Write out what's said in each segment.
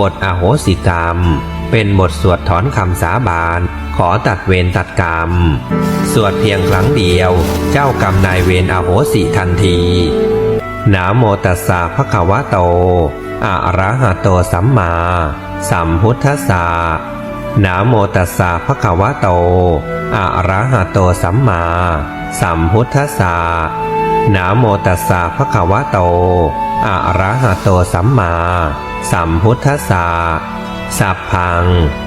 บทอโหสิกรรม เป็นบทสวดถอนคำสาบาน ขอตัดเวรตัดกรรม สวดเพียงครั้งเดียว เจ้ากรรมนายเวรอโหสิทันทีนะโมตัสสะภะคะวะโต อะระหะโตสัมมา สัมพุทธัสสะนะโมตัสสะภะคะวะโต อะระหะโตสัมมา สัมพุทธัสสะนะโมตัสสะภะคะวะโต อะระหะโตสัมมาสัมพุทธัสสะสัพพัง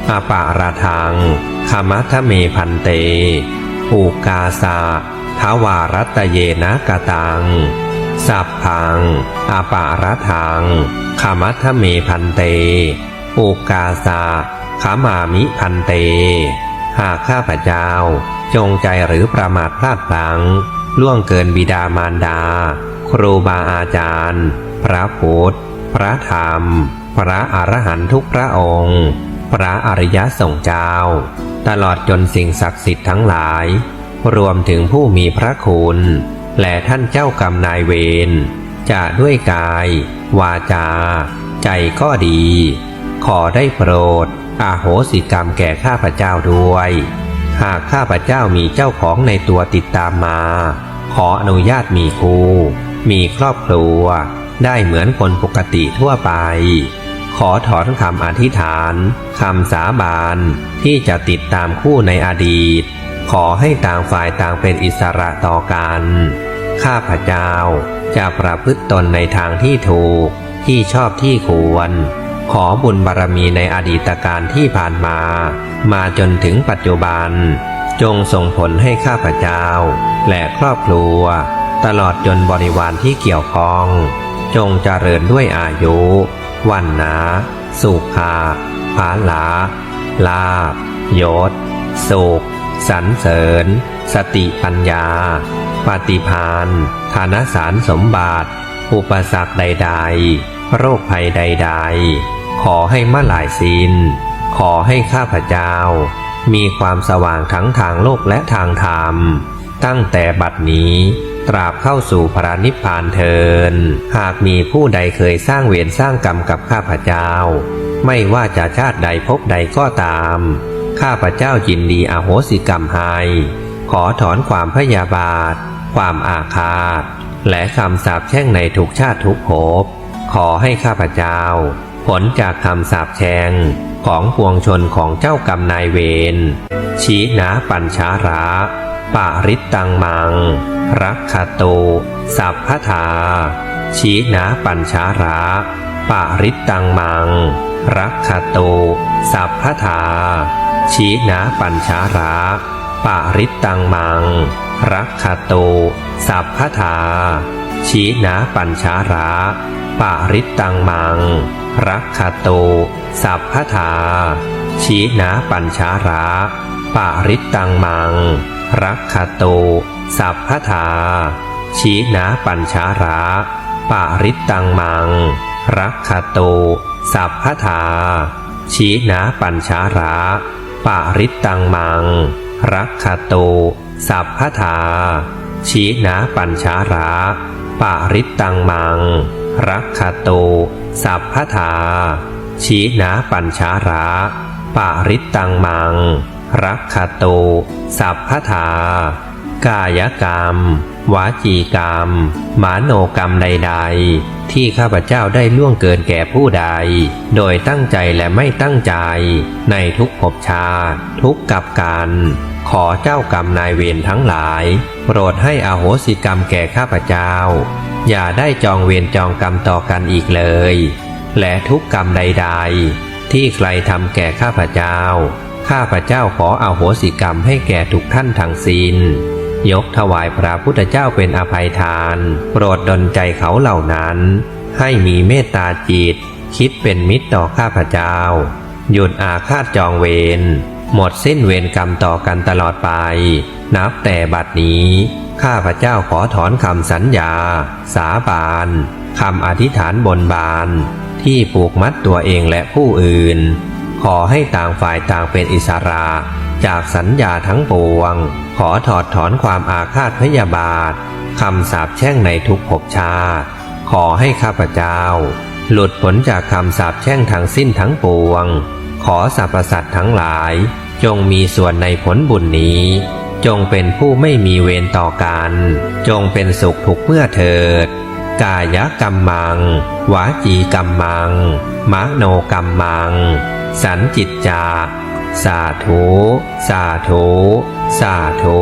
อปาราทังขมัทเมพันเตปูกาสะทวารัตเยนะกะตัง สัพพังอาปาระทังขามัทเมพันเตปูกาสาขามามิพันเต หากข้าพเจ้า จงใจหรือประมาทพลาดพลั้ง ล่วงเกินบิดามารดา ครูบาอาจารย์ พระพุทธ พระธรรม พระอรหันตุกพระองค์ พระอริยสงฆ์เจ้า ตลอดจนสิ่งศักดิ์สิทธิ์ทั้งหลาย รวมถึงผู้มีพระคุณ และท่านเจ้ากรรมนายเวรจะด้วยกาย วาจา ใจก็ดี ขอได้โปรดอาโหสิกรรมแก่ข้าพเจ้าด้วย หากข้าพเจ้ามีเจ้าของในตัวติดตามมา ขออนุญาตมีคู่มีครอบครัว ได้เหมือนคนปกติทั่วไป ขอถอนคำอธิษฐานคำสาบานที่จะติดตามคู่ในอดีต ขอให้ต่างฝ่ายต่างเป็นอิสระต่อกัน ข้าพเจ้าจะประพฤติตนในทางที่ถูกที่ชอบที่ควร ขอบุญบารมีในอดีตการที่ผ่านมา มาจนถึงปัจจุบัน จงส่งผลให้ข้าพเจ้า และครอบครัว ตลอดจนบริวารที่เกี่ยวข้อง จงเจริญด้วยอายุ วันนา สุขาภาลา ลาบยศ สุขสรรเสริญ สติปัญญา ปฏิพานธนสารสมบัติ อุปสรรคใด ๆ โรคภัยใด ๆ ขอให้มาหลายสินขอให้ข้าพเจ้า มีความสว่างทั้งทางโลกและทางธรรม ตั้งแต่บัดนี้ ตราบเข้าสู่พระนิพพานเทิน หากมีผู้ใดเคยสร้างเวรสร้างกรรมกับข้าพเจ้า ไม่ว่าจะชาติใดภพใดก็ตาม ข้าพเจ้ายินดีอโหสิกรรมให้ขอถอนความพยาบาท ความอาฆาต และคำสาปแช่งในทุกชาติทุกภพ ขอให้ข้าพเจ้า ผลจากคำสาปแช่งของปวงชนของเจ้ากรรมนายเวร ชี้นาปัญชาระ ปาริตตังมังรักขโตสัพพทาชี้นาปัญชาระปาริตตังมังรักขโตสัพพทาชี้นาปัญชาระปาริตตังมัง รักขโต สัพพทา ชีนาปัญชาระปาริตังมัง รักขโต สัพพทา ชี้นาปัญชาระปาริตังมัง รักขโต สัพพทา ชี้นาปัญชาระปาริตตังมัง รักขโต สัพพทา ชี้นาปัญชาระปาริตตังมัง รักขโต สัพพทา ชี้นาปัญชาระปาริตตังมัง รักขโต สัพพทา ชี้นาปัญชาระปาริตตังมัง รักขโต สัพพทากายกรรม วาจีกรรมมโนกรรมใด ๆ ที่ข้าพเจ้าได้ล่วงเกินแก่ผู้ใด โดยตั้งใจและไม่ตั้งใจ ในทุกภพชาติทุกกับการขอเจ้ากรรมนายเวรทั้งหลาย โปรดให้อโหสิกรรมแก่ข้าพเจ้า อย่าได้จองเวรจองกรรมต่อกันอีกเลย และทุกกรรมใด ๆ ที่ใครทำแก่ข้าพเจ้า ข้าพระเจ้าขออโหสิกรรมให้แก่ทุกท่านทั้งสิ้นยกถวายพระพุทธเจ้าเป็นอภัยทาน โปรดดลใจเขาเหล่านั้น ให้มีเมตตาจิต คิดเป็นมิตรต่อข้าพเจ้า หยุดอาฆาตจองเวรหมดสิ้นเวรกรรมต่อกันตลอดไป นับแต่บัดนี้ ข้าพเจ้าขอถอนคำสัญญา สาบานคำอธิษฐานบนบาน ที่ผูกมัดตัวเองและผู้อื่น ขอให้ต่างฝ่ายต่างเป็นอิสระ จากสัญญาทั้งปวง ขอถอดถอนความอาฆาตพยาบาทคำสาปแช่งในทุกภพชา ขอให้ข้าพเจ้า หลุดพ้นจากคำสาปแช่งทั้งสิ้นทั้งปวง ขอสรรพสัตว์ทั้งหลาย จงมีส่วนในผลบุญนี้ จงเป็นผู้ไม่มีเวรต่อกัน จงเป็นสุขทุกเมื่อเถิด กายกรรมมัง วาจีกรรมมังมโนกรรมมัง สันจิตจา สาธุ สาธุ สาธุ